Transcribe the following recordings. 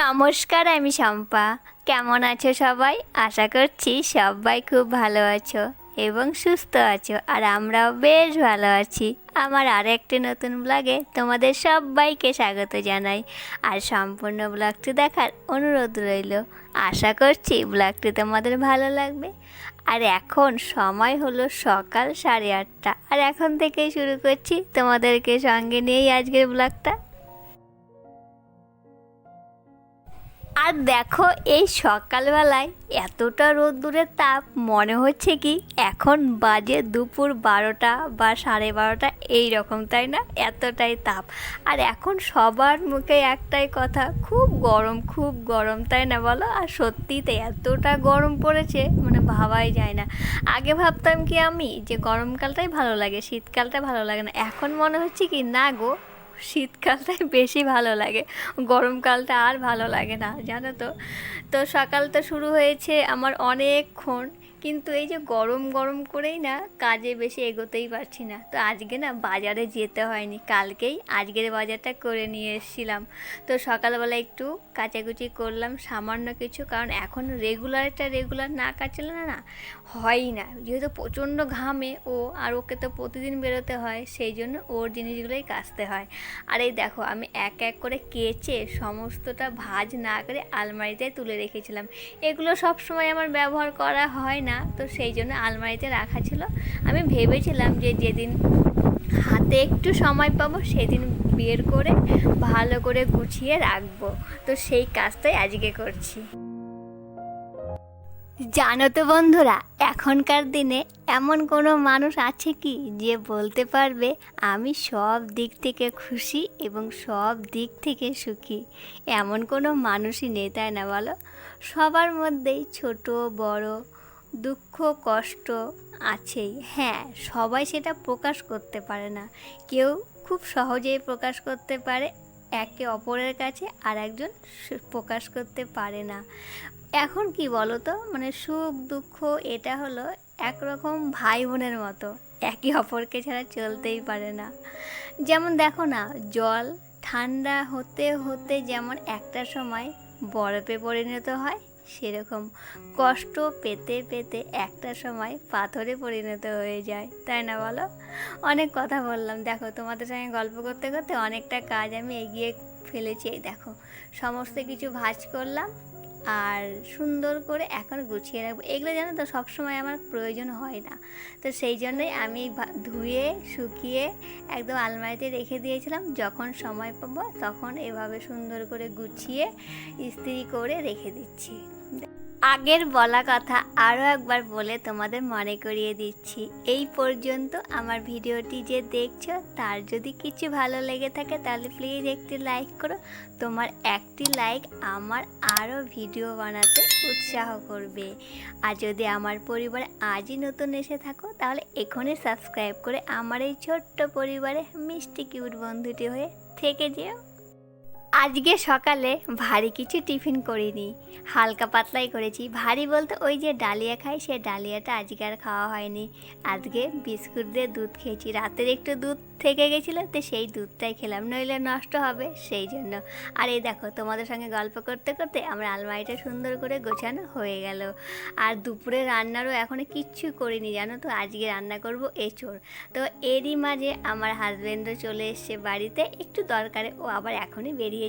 নমস্কার, আমি শম্পা। কেমন আছো সবাই? আশা করছি সবাই খুব ভালো আছো এবং সুস্থ আছো, আর আমরাও বেশ ভালো আছি। আমার আর একটি নতুন ব্লগে তোমাদের সবাইকে স্বাগত জানাই, আর সম্পূর্ণ ব্লগটি দেখার অনুরোধ রইল। আশা করছি ব্লগটি তোমাদের ভালো লাগবে। আর এখন সময় হলো সকাল সাড়ে আটটা, আর এখন থেকেই শুরু করছি তোমাদেরকে সঙ্গে নিয়েই আজকের ব্লগটা। আর দেখো, এই সকালবেলায় এতটা রোদ্দুরের তাপ, মনে হচ্ছে কি এখন বাজে দুপুর বারোটা বা সাড়ে বারোটা এই রকম তাই না? এতটাই তাপ। আর এখন সবার মুখে একটাই কথা, খুব গরম খুব গরম, তাই না বলো? আর সত্যিই তাই এতটা গরম পড়েছে মানে ভাবাই যায় না। আগে ভাবতাম কি আমি, যে গরমকালটাই ভালো লাগে, শীতকালটা ভালো লাগে না। এখন মনে হচ্ছে কি, না গো শীতকালটাই বেশি ভালো লাগে। গরমকালটা আর ভালো লাগে না, জানো তো? তো সকালটা শুরু হয়েছে আমার অনেকক্ষণ কিন্তু এই যে গরম গরম করেই না কাজে বেশি এগোতেই পারছি না। তো আজকে না বাজারে যেতে হয়নি, কালকেই আজকের বাজারটা করে নিয়ে এসেছিলাম। তো সকালবেলা একটু কাচাকুচি করলাম, সামান্য কিছু, কারণ এখন রেগুলারটা রেগুলার না কাচলে না না হয়ই না। যেহেতু প্রচণ্ড ঘামে, ও আর ওকে তো প্রতিদিন বেরোতে হয়, সেই জন্য ওর জিনিসগুলোই কাচতে হয়। আর এই দেখো, আমি এক এক করে কেচে সমস্তটা ভাজ না করে আলমারিতে তুলে রেখেছিলাম। এগুলো সব সময় আমার ব্যবহার করা হয় না। তো সেই জন্য আলমারিতে রাখা ছিল। আমি ভেবেছিলাম যে যেদিন হাতে একটু সময় পাবো, সেদিন বের করে ভালো করে গুছিয়ে রাখব। তো সেই কাজটাই আজকে করছি। জানো তো বন্ধুরা, এখনকার দিনে এমন কোনো মানুষ আছে কি যে বলতে পারবে, আমি সব দিক থেকে খুশি এবং সব দিক থেকে সুখী এমন কোনো মানুষই নেই, তাই না বলো? সবার মধ্যেই ছোট, বড় দুঃখ, কষ্ট আছেই। হ্যাঁ সবাই সেটা প্রকাশ করতে পারে না। কেউ খুব সহজেই প্রকাশ করতে পারে একে অপরের কাছে আর একজন প্রকাশ করতে পারে না। এখন কি বলো তো মানে সুখ, দুঃখ, এটা হলো একরকম ভাই বোনের মতো। একে অপরকে ছাড়া চলতেই পারে না। যেমন দেখো না, জল ঠান্ডা হতে হতে যেমন একটা সময় বরফে পরিণত হয় সেরকম কষ্ট পেতে পেতে একটা সময় পাথরে পরিণত হয়ে যায়, তাই না বলো? অনেক কথা বললাম। দেখো, তোমাদের সঙ্গে গল্প করতে করতে অনেকটা কাজ আমি এগিয়ে ফেলেছি। দেখো, সমস্ত কিছু ভাজ করলাম। আর সুন্দর করে এখন গুছিয়ে রাখব। এগুলো জানো তো, সবসময় আমার প্রয়োজন হয় না। তো সেই জন্যই আমি ধুয়ে, শুকিয়ে একদম আলমারিতে রেখে দিয়েছিলাম। যখন সময় পাবো তখন এভাবে সুন্দর করে গুছিয়ে, ইস্ত্রি করে রেখে দিচ্ছি। আগের বলা কথা আরও একবার বলে তোমাদের মনে করিয়ে দিচ্ছি। এই পর্যন্ত আমার ভিডিওটি যে দেখছ, তার যদি কিছু ভালো লেগে থাকে, তাহলে প্লিজ একটি লাইক করো। তোমার একটি লাইক আমার আরও ভিডিও বানাতে উৎসাহ করবে। আর যদি আমার পরিবারে আজই নতুন এসে থাকো, তাহলে এখনই সাবস্ক্রাইব করে আমার এই ছোট্ট পরিবারে মিষ্টি কিউট বন্ধুটি হয়ে থেকে যেও। আজকে সকালে ভারী কিছু টিফিন করিনি। হালকা পাতলাই করেছি। ভারী বলতে ওই যে ডালিয়া খাই, সে ডালিয়াটা আজকে আর খাওয়া হয়নি। আজকে বিস্কুট দিয়ে দুধ খেয়েছি। রাতের একটু দুধ থেকে গেছিল, তো সেই দুধটাই খেলাম, নইলে নষ্ট হবে সেই জন্য। আর এই দেখো, তোমাদের সঙ্গে গল্প করতে করতে আমার আলমারিটা সুন্দর করে গোছানো হয়ে গেল। আর দুপুরে রান্নারও এখনও কিচ্ছু করিনি, জানো তো? আজকে রান্না করব এঁচোড়। তো এরই মাঝে আমার হাজব্যান্ডও চলে এসছে বাড়িতে। একটু দরকারে, ও আবার এখনই বেরিয়ে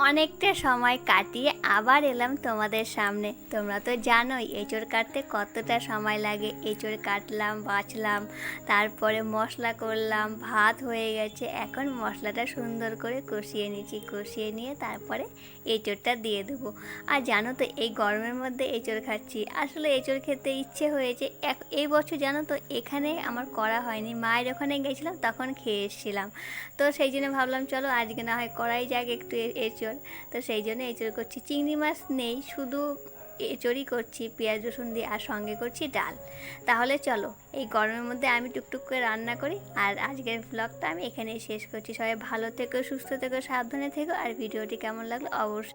অনেকটা সময় কাটিয়ে আবার এলাম তোমাদের সামনে। তোমরা তো জানোই, এঁচড় কাটতে কতটা সময় লাগে। এঁচড় কাটলাম, বাছলাম, তারপরে মশলা করলাম, ভাত হয়ে গেছে। এখন মশলাটা সুন্দর করে কষিয়ে নিচ্ছি, কষিয়ে নিয়ে তারপরে এঁচড়টা দিয়ে দেবো। আর জানো তো, এই গরমের মধ্যে এঁচড় খাচ্ছি। আসলে এঁচড় খেতে ইচ্ছে হয়েছে। এক- এই বছর জানো তো, এখানে আমার করা হয়নি। মায়ের ওখানে গেছিলাম, তখন খেয়ে এসেছিলাম তো সেই জন্য ভাবলাম, চলো আজকে না হয় করাই যাক, একটু এ- এঁচড় তো সেই জন্য এঁচড় করছি। চিংড়ি মাছ নেই, শুধু এঁচড়ই করছি, পেঁয়াজ, রসুন দিয়ে আর সঙ্গে করছি ডাল। তাহলে চলো, এই গরমের মধ্যে আমি টুকটুক করে রান্না করি আর আজকের ব্লগটা আমি এখানেই শেষ করছি। সবাই ভালো থেকো, সুস্থ থেকো, সাবধানে থেকো আর ভিডিওটি কেমন লাগল অবশ্যই